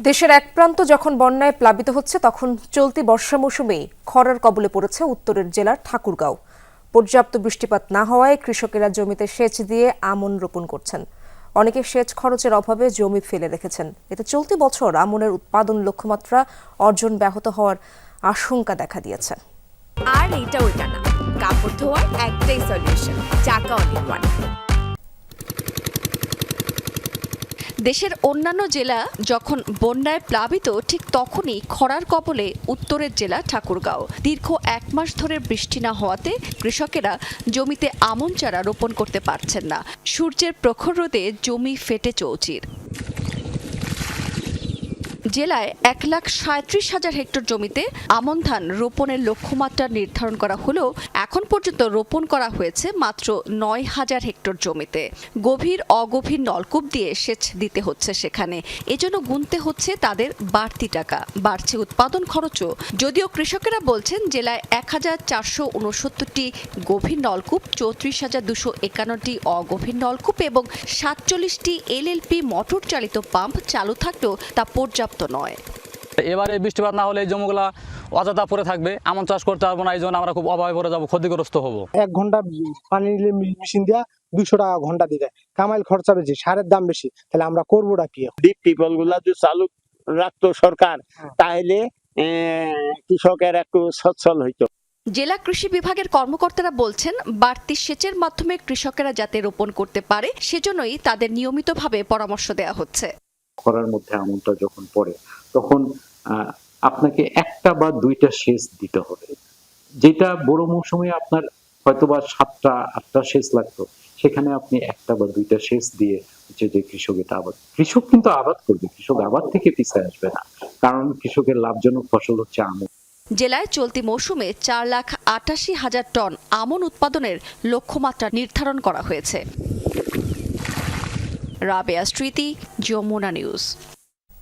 দেশের এক প্রান্ত যখন বন্যায় প্লাবিত হচ্ছে, তখন চলতি বর্ষা মৌসুমেই খরার কবলে পড়েছে উত্তরের জেলার ঠাকুরগাঁও। পর্যাপ্ত বৃষ্টিপাত না হওয়ায় কৃষকেরা জমিতে সেচ দিয়ে আমন রোপণ করছেন। অনেকে সেচ খরচের অভাবে জমি ফেলে রেখেছেন। এতে চলতি বছর আমনের উৎপাদন লক্ষ্যমাত্রা অর্জন ব্যাহত হওয়ার আশঙ্কা দেখা দিয়েছে। আর এইটা ওইটা না। কাপড় ধোয়ার একটাই সলিউশন চাকা অল দেশের অন্যান্য জেলা যখন বন্যায় প্লাবিত, ঠিক তখনই খরার কবলে উত্তরের জেলা ঠাকুরগাঁও। দীর্ঘ এক মাস ধরে বৃষ্টি না হওয়াতে কৃষকেরা জমিতে আমন চারা রোপণ করতে পারছেন না। সূর্যের প্রখর রোদে জমি ফেটে চৌচির। জেলায় এক লাখ সাঁত্রিশ হাজার হেক্টর জমিতে আমন ধান রোপণের লক্ষ্যমাত্রা নির্ধারণ করা হলেও এখন পর্যন্ত রোপণ করা হয়েছে মাত্র নয় হাজার হেক্টর জমিতে। গভীর অগভীর নলকূপ দিয়ে সেচ দিতে হচ্ছে সেখানে। এজন্য গুনতে হচ্ছে তাদের বাড়তি টাকা। বাড়ছে উৎপাদন খরচও। যদিও কৃষকেরা বলছেন জেলায় এক হাজার চারশো উনসত্তরটি গভীর নলকূপ, চৌত্রিশ হাজার দুশো একান্নটি অগভীর নলকূপ এবং সাতচল্লিশটি এলএলপি মোটর চালিত পাম্প চালু থাকলেও তা পর্যাপ্ত নয়। এবারে বৃষ্টিপাত না হলে এই জমিগুলা অযথা পড়ে থাকবে। আমন চাষ করতে পারব না এই জন্য আমরা খুব অভাবে পড়ে যাব ক্ষতিগ্রস্ত হব। এক ঘণ্টা পানি নিলে মেশিন দিয়া দুইশো টাকা ঘণ্টা দিতে কামাইল খরচা বেশি সারের দাম বেশি তাহলে আমরা করবোটা কি? ডিপ টিপলগুলা যদি চালু রাখতো সরকার তাহলে কৃষকের একটু সচ্ছল হইতো। জেলা কৃষি বিভাগের কর্মকর্তারা বলছেন বাড়তি সেচের মাধ্যমে কৃষকেরা যাতে রোপণ করতে পারে সেজন্যই তাদের নিয়মিতভাবে পরামর্শ দেওয়া হচ্ছে। খরার মধ্যে আমনটা যখন পড়ে, তখন আপনাকে একটা বা দুইটা সেচ দিতে হবে। যেটা বড় মৌসুমে আপনার হয়তোবা সাতটা, আটটা সেচ লাগতো, সেখানে আপনি একটা বা দুইটা সেচ দিয়ে হচ্ছে যে কৃষক এটা আবাদ, কৃষক কিন্তু আবাদ করবে, কৃষক আবাদ থেকে পিছিয়ে আসবে না, কারণ কৃষকের লাভজনক ফসল হচ্ছে আমন জেলায় চলতি মৌসুমে চার লাখ আটাশি হাজার টন আমন উৎপাদনের লক্ষ্যমাত্রা নির্ধারণ করা হয়েছে। রাবেয়া স্মৃতি যমুনা নিউজ।